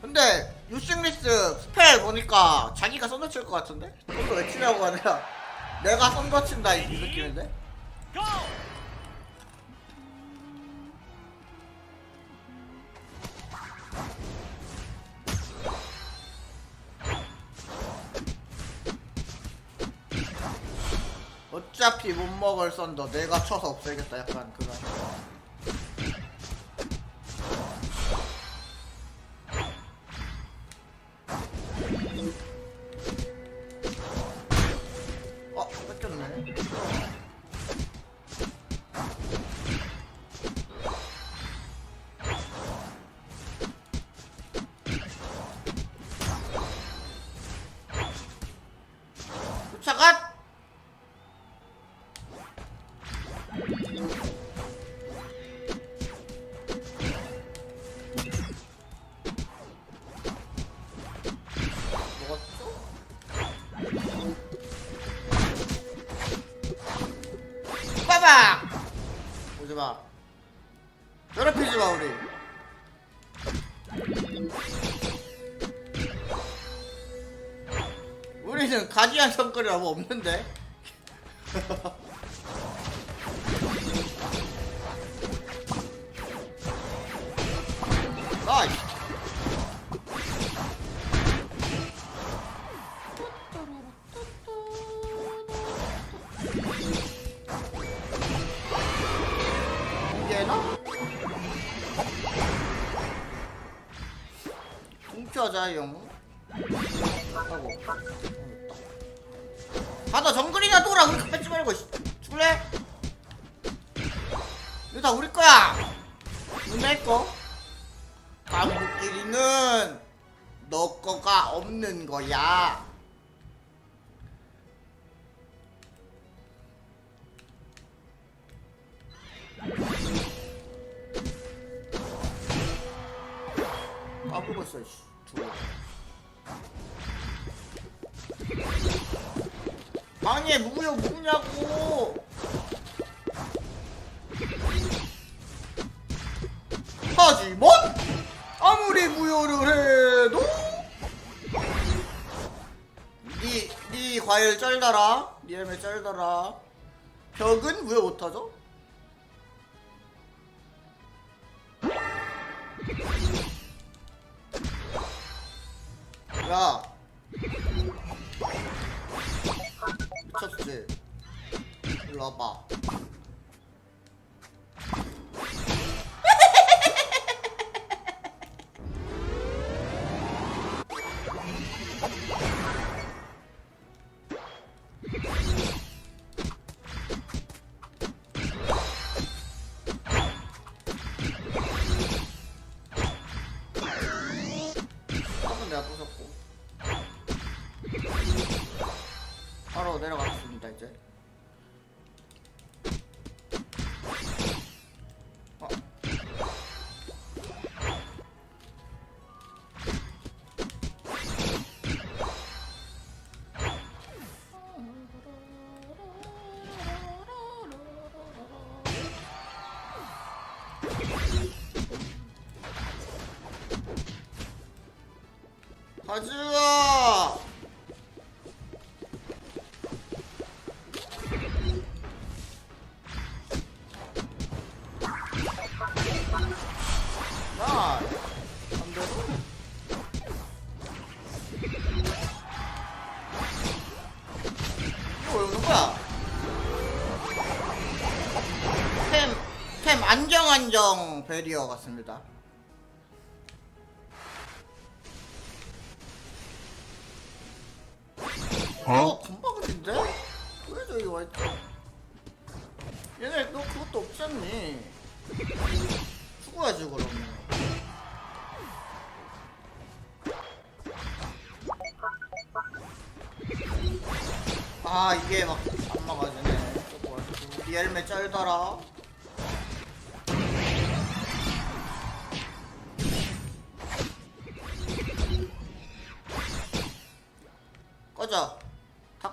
근데 유싱리스 스펠 보니까 자기가 썬더 칠것 같은데? 썬더 왜 치냐고 아니라 내가 썬더 친다 이 느낌인데? 어차피 못 먹을 썬더 내가 쳐서 없애겠다 약간 그런 마. 괴롭히지 마 우리. 우리는 가지한 성거리가 뭐 없는데 뭉쳐자용 하고 가다 정글이나 돌아 우리 거 뺏지 말고 씨. 죽을래? 이거 다 우리 거야. 눈내 거. 강북끼리는 너 거가 없는 거야. 까불었어 씨 방에 무구요 무구냐고. 하지만 아무리 무효를 해도 니, 니 과일 쩔더라. 니 헬멧 쩔더라. 벽은 무효 못하죠? 한번 내가 부쉈고. 바로 내려가겠습니다 이제 가즈아 야, 안 돼. 이거 왜 오는 거야? 안정 안정 베리어 같습니다. 어? 건방진데? 왜 저기 와있지? 얘네 너 그것도 없지 않니? 죽어야지 그러면 아 이게 막 안 막아지네 리얼매 쩔더라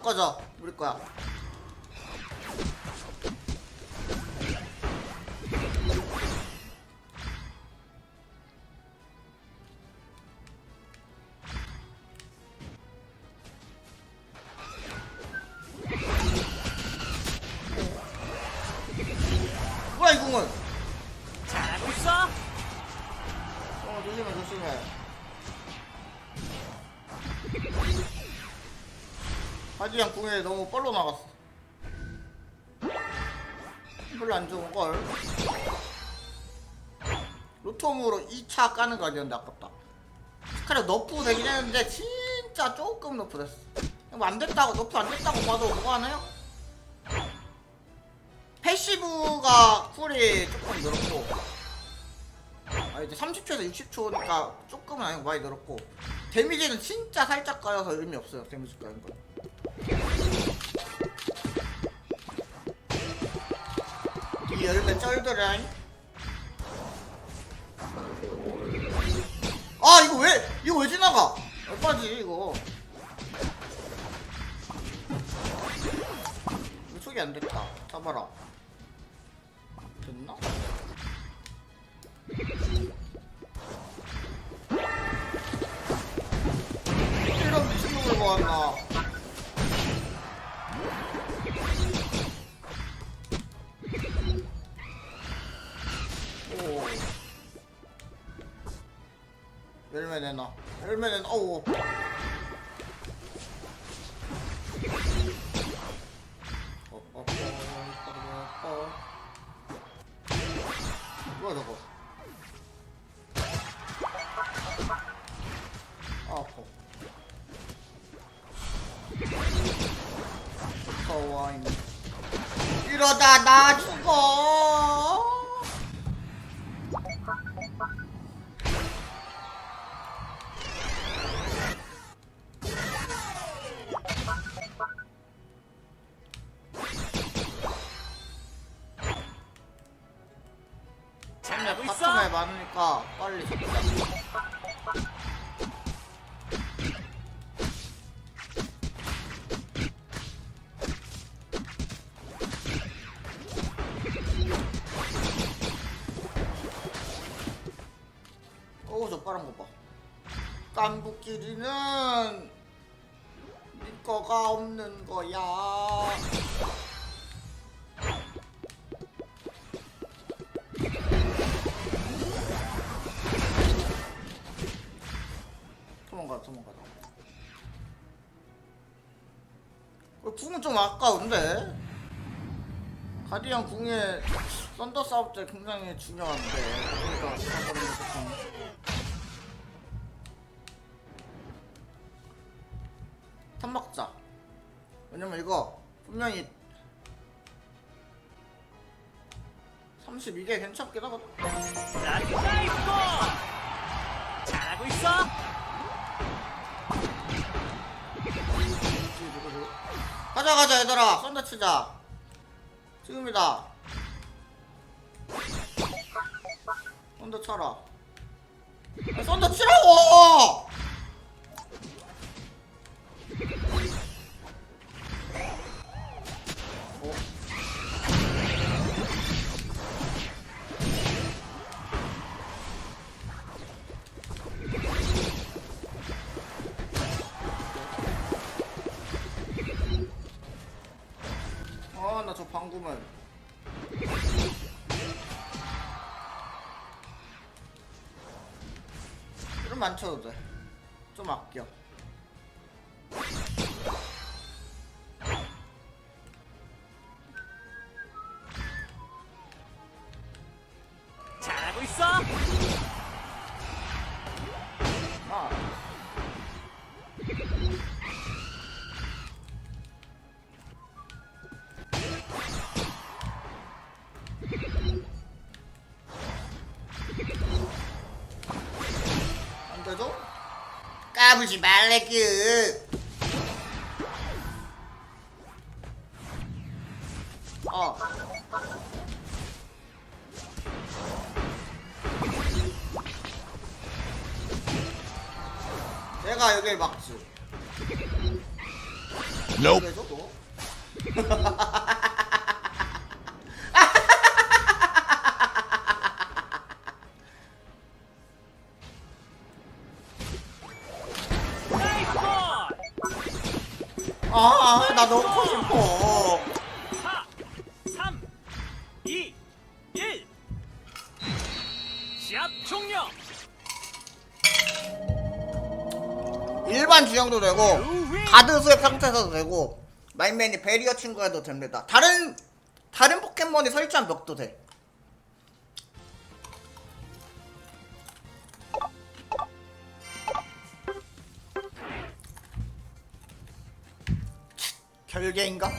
꺼져 우리 거야 바지랑 궁에 너무 뻘로 나갔어. 별로 안 좋은걸. 로톰으로 2차 까는 거 아니었는데 아깝다. 스카레 너프 되긴 했는데 진짜 조금 너프 됐어. 뭐안 됐다고 너프 안 됐다고 봐도 뭐가 하나요? 패시브가 쿨이 조금 늘었고 아 이제 30초에서 60초니까 조금은 아니고 많이 늘었고 데미지는 진짜 살짝 까여서 의미 없어요 데미지 까는 거 이 열매 쩔더라잉. 아 이거 왜 이거 왜 지나가? 얼마지 이거? 이거 속이 안 됐다. 잡아라. 됐나? 이런 미친놈을 모았나 열매 내놔 열매 내놔 어우. 어, 어, 어, 어, 어. 뭐야 저거? 아 아파. 더워잉 이러다 나 죽어 잘하고 있어. 파트너에 많으니까 빨리. 잡자 어우 저 빠른 거 봐. 깐부끼리는 네 거가 없는 거야 도망가 도망가. 어, 궁은 좀 아까운데? 가디언 궁에 썬더 싸울 때 굉장히 중요한데 그러니까 먹자. 왜냐면 이거 분명히 32개 괜찮긴 하거든. 잘하고 있어. 가자 가자 얘들아. 썬더 치자. 지금이다. 썬더 쳐라. 아, 썬더 치라고 방구만. 이러면 안 쳐도 돼. 좀 아껴. 안 되죠? 까부지 말래그. 어. 내가 여길 막지. Nope. 그 아, 아, 나 넣고 싶어. 4 3 2 1 시합 종료 일반 주형도 되고, 가드수의 상태에서도 되고, 마인맨이 베리어 친구에도 됩니다. 다른, 다른 포켓몬이 설치한 벽도 돼. 결계인가?